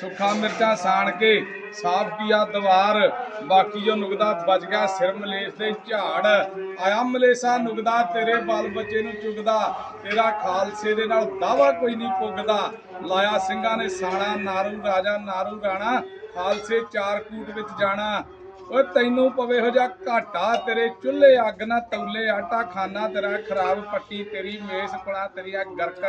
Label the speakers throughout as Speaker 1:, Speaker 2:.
Speaker 1: ਸੁੱਖਾ ਮਿਰਚਾਂ ਸਾਣ ਕੇ ਸਾਫ਼ ਕੀਆ ਦਵਾਰ। ਬਾਕੀ ਜੋ ਨੁਗਦਾ ਬਚ ਗਿਆ ਸਿਰ ਮਲੇਸ ਦੇ ਝਾੜ। ਆਇਆ ਮਲੇਸਾ, ਨੁਗਦਾ ਤੇਰੇ ਬਾਲ ਬੱਚੇ ਨੂੰ ਚੁਗਦਾ। ਤੇਰਾ ਖਾਲਸੇ ਦੇ ਨਾਲ ਦਾਵਾ ਕੋਈ ਨਹੀਂ ਪੁੱਗਦਾ। ਲਾਇਆ ਸਿੰਘਾਂ ਨੇ ਸਾਣਾ, ਨਾਰੂ ਰਾਜਾ, ਨਾਰੂ ਰਾਣਾ। ਖਾਲਸੇ ਚਾਰ ਕੂਟ ਵਿੱਚ ਜਾਣਾ। ਓਏ ਤੈਨੂੰ ਪਵੇ ਹੋ ਜਾ ਘਾਟਾ, ਤੇਰੇ ਚੁੱਲ੍ਹੇ ਅੱਗ ਨਾ ਤੌਲੇ, ਆਟਾ ਖਾਨਾ ਤੇਰਾ, ਖਰਾਬ ਪੱਟੀ ਤੇਰੀ, ਮੇਸ ਕੁਣਾ ਤੇਰੀ ਗਰਕ।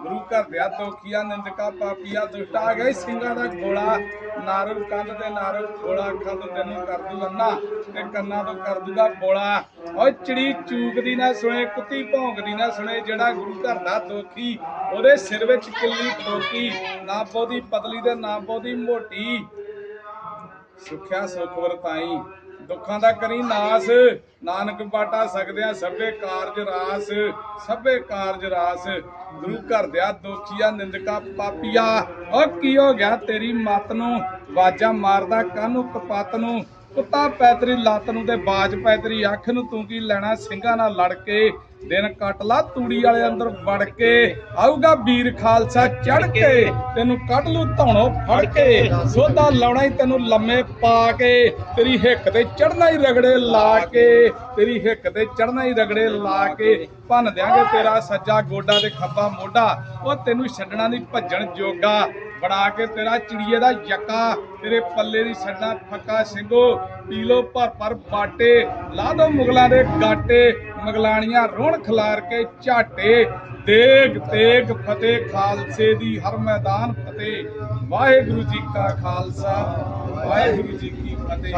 Speaker 1: ਗੁਰੂ ਘਰ ਦਿਆ ਦੋਖੀਆ ਨਿੰਦਕਾ ਪਾਪੀਆ, ਦੁਸ਼ਟ ਆ ਗਏ ਸਿੰਘਾਂ ਦਾ ਗੋਲਾ। ਨਾਰੂ ਕੰਧ ਤੇ ਨਾਰੂ ਖੋਲਾ ਅੱਖਾਂ ਤੋਂ ਤੈਨੂੰ ਕਰ ਦੂ ਅੰਨਾ ਤੇ ਕੰਨਾਂ ਤੋਂ ਕਰ ਦੂਗਾ ਬੋਲਾ। ਓਏ ਚਿੜੀ ਚੂਕਦੀ ਨਾ ਸੁਣੇ, ਕੁੱਤੀ ਭੌਂਕਦੀ ਨਾ ਸੁਣੇ, ਜਿਹੜਾ ਗੁਰੂ ਘਰ ਦਾ ਦੋਖੀ, ਉਹਦੇ ਸਿਰ ਵਿੱਚ ਕਿੱਲੀ ਠੋਕੀ, ਨਾ ਬਹੁਤੀ ਪਤਲੀ ਤੇ ਨਾ ਬਹੁਤੀ ਮੋਟੀ। ਸੁਖਿਆ ਸੁਖ ਵਰਤਾਈ, ਦੁੱਖਾਂ ਦਾ ਕਰੀ ਨਾਸ, ਨਾਨਕ ਬਾਟਾ ਸਕਦਿਆਂ ਸਭੇ ਕਾਰਜ ਰਾਸ, ਸਭੇ ਕਾਰਜ ਰਾਸ। ਗੁਰੂ ਘਰ ਦਿਆ ਦੋਖੀਆ ਨਿੰਦਕਾ ਪਾਪੀਆ ਓ ਕੀ ਹੋ ਗਿਆ ਤੇਰੀ ਮਤ ਨੂੰ? ਵਾਜਾ ਮਾਰਦਾ ਕਾਨੂੰ ਕਪਾਤ ਨੂੰ? ਕੁੱਤਾ ਪੈ ਲੱਤ ਨੂੰ ਤੇ ਬਾਜ ਪੈ ਅੱਖ ਨੂੰ ਤੂੰ ਕੀ ਲੈਣਾ? ਸਿੰਘਾਂ ਨਾਲ ਲੜ ਕੇ ਦਿਨ ਕੱਟ ਲਾ, ਤੂੜੀ ਵਾਲੇ ਅੰਦਰ ਵੜ ਕੇ ਆਊਗਾ ਵੀਰ ਖਾਲਸਾ ਚੜ ਕੇ, ਤੈਨੂੰ ਕੱਢ ਲੂ ਧੌਣੋਂ ਫੜ ਕੇ, ਸੋਧਾ ਲਾਉਣਾ ਹੀ ਤੈਨੂੰ ਲੰਮੇ ਪਾ ਕੇ, ਤੇਰੀ ਹਿੱਕ ਤੇ ਚੜਨਾ ਹੀ ਰਗੜੇ ਲਾ ਕੇ, ਤੇਰੀ ਹਿੱਕ ਤੇ ਚੜਨਾ ਹੀ ਰਗੜੇ ਲਾ ਕੇ, ਭੰਨ ਦਿਆਂਗੇ ਤੇਰਾ ਸੱਜਾ ਗੋਡਾ ਤੇ ਖੱਬਾ ਮੋਢਾ, ਉਹ ਤੈਨੂੰ ਛੱਡਣਾ ਨਹੀਂ ਭੱਜਣ ਜੋਗਾ। ਬਣਾ ਕੇ ਤੇਰਾ ਚਿੜੀਏ ਦਾ ਯੱਕਾ ਤੇਰੇ ਪੱਲੇ ਦੀ ਛੱਡਣਾ ਫੱਕਾ ਸਿੰਘੋ ਪੀ ਲੋ ਭਰ ਭਰ ਬਾਟੇ ਲਾ ਦੋ ਮੁਗਲਾਂ ਦੇ ਗਾਟੇ ਮਗਲਾਣੀਆਂ ਰੋਣ ਖਿਲਾਰ ਕੇ ਝਾਟੇ। ਦੇਗ ਤੇਗ ਫਤਿਹ ਖਾਲਸੇ ਦੀ ਹਰ ਮੈਦਾਨ ਫਤਿਹ। ਵਾਹਿਗੁਰੂ ਜੀ ਕਾ ਖਾਲਸਾ ਵਾਹਿਗੁਰੂ ਜੀ ਕੀ ਫਤਿਹ।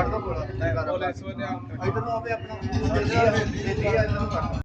Speaker 1: ਬੋਲੇ। ਸੋਨਿਆ
Speaker 2: ਇਧਰ ਨੂੰ ਆਵੇ ਆਪਣਾ।